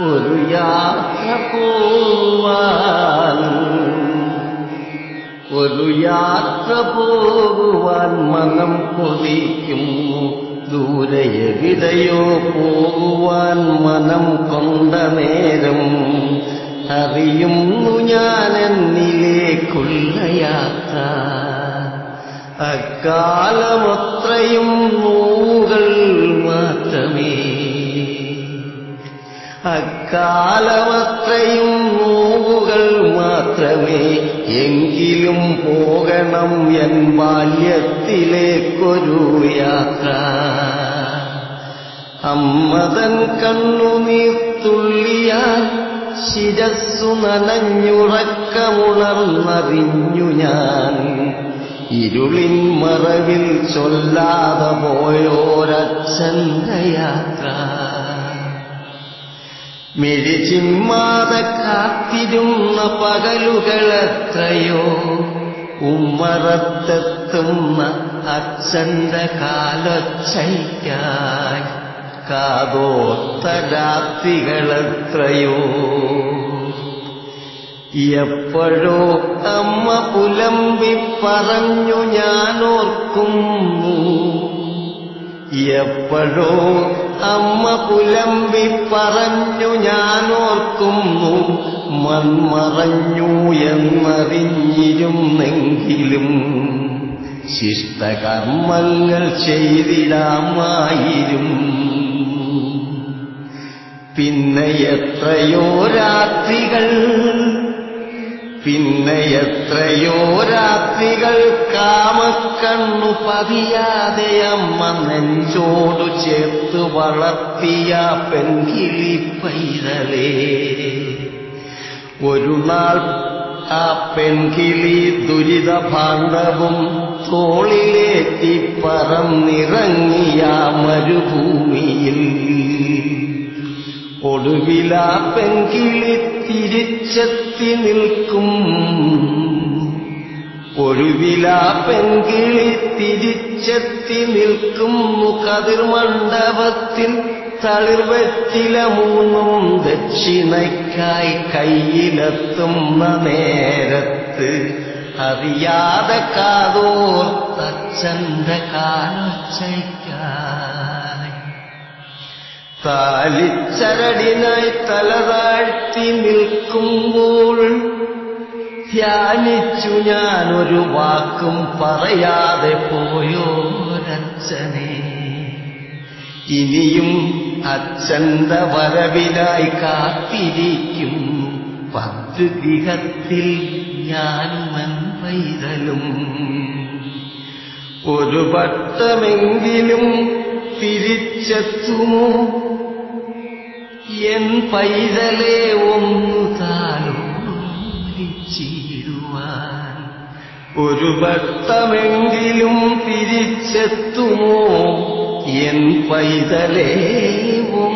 ഒരു യാത്ര പോവാൻ ഒരു യാത്ര പോകുവാൻ മനം കൊതിക്കുന്നു. ദൂരെ എവിടെയോ പോകുവാൻ മനം കൊണ്ട നേരം അറിയുന്നു ഞാൻ എന്നിലേക്കുള്ള യാത്ര. അക്കാലമത്രയും നൂകൾ മാത്രമേ അക്കാലമത്രയും നോവുകൾ മാത്രമേ എങ്കിലും പോകണം എൻ ബാല്യത്തിലേക്കൊരു യാത്ര. അമ്മതൻ കണ്ണുനീർത്തുള്ളിയാൽ ശിരസ്സു നനഞ്ഞുറക്കമുണർന്നറിഞ്ഞു ഞാൻ. ഇരുളിൻ മറവിൽ ചൊല്ലാതെ പോയോരച്ഛന്റെ യാത്ര. മിഴിച്ചിമ്മാതെ കാത്തിരുന്ന പകലുകളെത്രയോ? ഉമ്മറത്തെത്തുന്ന അച്ഛന്റെ കാലൊച്ചയ്ക്കായി കാതോത്ത രാത്രികളെത്രയോ എപ്പോഴോ അമ്മ പുലമ്പി പറഞ്ഞു ഞാനോർക്കുന്നു. എപ്പോഴോ അമ്മ പുലമ്പി പറഞ്ഞു ഞാനോർക്കുന്നു മൺമറഞ്ഞു എന്നറിഞ്ഞിരുന്നെങ്കിലും ശിഷ്ടകർമ്മങ്ങൾ ചെയ്തിടാമായിരും പിന്നെ എത്രയോ രാത്രികൾ പിന്നെ എത്രയോ രാത്രികൾ കാമക്കണ്ണു പതിയാതെ അമ്മ നെഞ്ചോടു ചേർത്ത് വളർത്തിയ പെൺകിളി പൈതലേ. ഒരു നാൾ ആ പെൺകിളി ദുരിത ഭാണ്ഡവും തോളിലേറ്റി പറന്നിറങ്ങിയ മരുഭൂമിയിൽ. ഒടുവിലാ പെൺകിളി തിരിച്ചെത്തി നിൽക്കും. ഒടുവിലാ പെൺകിളി തിരിച്ചെത്തി നിൽക്കുന്നു കതിർമണ്ഡപത്തിൽ തളിർവെറ്റില മൂന്നും ദക്ഷിണയ്ക്കായി കയ്യിലെത്തുന്ന നേരത്ത് അറിയാതെ കാതോർത്തച്ഛന്റെ കാലൊച്ചയ്ക്കായി താലിച്ചരടിനായി തലതാഴ്ത്തി നിൽക്കുമ്പോൾ ധ്യാനിച്ചു ഞാനൊരു വാക്കും പറയാതെ പോയോരച്ഛനെ. ഇനിയും അച്ഛന്ത വരവിനായി കാത്തിരിക്കും. പത്ത് ഗൃഹത്തിൽ ഞാൻ മൻപൈതലും ഒരു വട്ടമെങ്കിലും തിരിച്ചെത്തുമോ? എൻ പൈതലെ ഒന്നു താലോലിച്ചിടുവാൻ ഒരു വട്ടമെങ്കിലും തിരിച്ചെത്തുമോ? എൻ പൈതലേ ഒന്നു